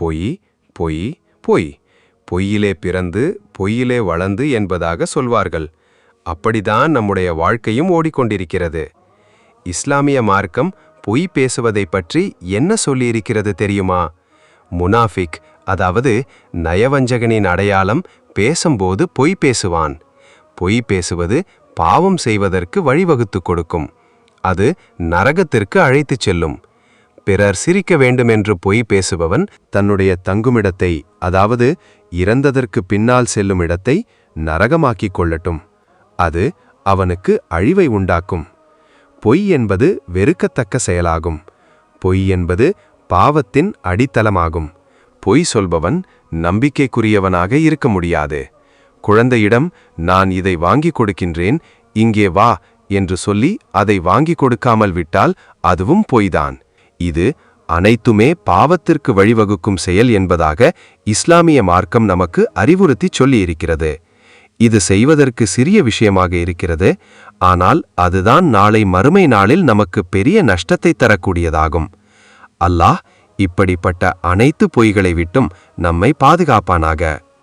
பொய் பொய் பொய். பொய்யிலே பிறந்து பொய்யிலே வளர்ந்து என்பதாக சொல்வார்கள். அப்படிதான் நம்முடைய வாழ்க்கையும் ஓடிக்கொண்டிருக்கிறது. இஸ்லாமிய மார்க்கம் பொய் பேசுவதைப் பற்றி என்ன சொல்லியிருக்கிறது தெரியுமா? முனாஃபிக் அதாவது நயவஞ்சகனின் அடையாளம் பேசும்போது பொய் பேசுவான். பொய் பேசுவது பாவம் செய்வதற்கு வழிவகுத்து கொடுக்கும். அது நரகத்திற்கு அழைத்துச் செல்லும். பிறர் சிரிக்க வேண்டுமென்று பொய் பேசுபவன் தன்னுடைய தங்குமிடத்தை அதாவது இறந்ததற்கு பின்னால் செல்லும் இடத்தை நரகமாக்கிக் கொள்ளட்டும். அது அவனுக்கு அழிவை உண்டாக்கும். பொய் என்பது வெறுக்கத்தக்க செயலாகும். பொய் என்பது பாவத்தின் அடித்தளமாகும். பொய் சொல்பவன் நம்பிக்கைக்குரியவனாக இருக்க முடியாது. குழந்தையிடம் நான் இதை வாங்கிக் கொடுக்கின்றேன் இங்கே வா என்று சொல்லி அதை வாங்கிக் கொடுக்காமல் விட்டால் அதுவும் பொய்தான். இது அனைத்துமே பாவத்திற்கு வழிவகுக்கும் செயல் என்பதாக இஸ்லாமிய மார்க்கம் நமக்கு அறிவுறுத்திச் சொல்லியிருக்கிறது. இது செய்வதற்கு சிறிய விஷயமாக இருக்கிறது ஆனால் அதுதான் நாளை மறுமை நாளில் நமக்கு பெரிய நஷ்டத்தை தரக்கூடியதாகும். அல்லாஹ் இப்படிப்பட்ட அனைத்து பொய்களை விட்டும் நம்மை பாதுகாப்பானாக.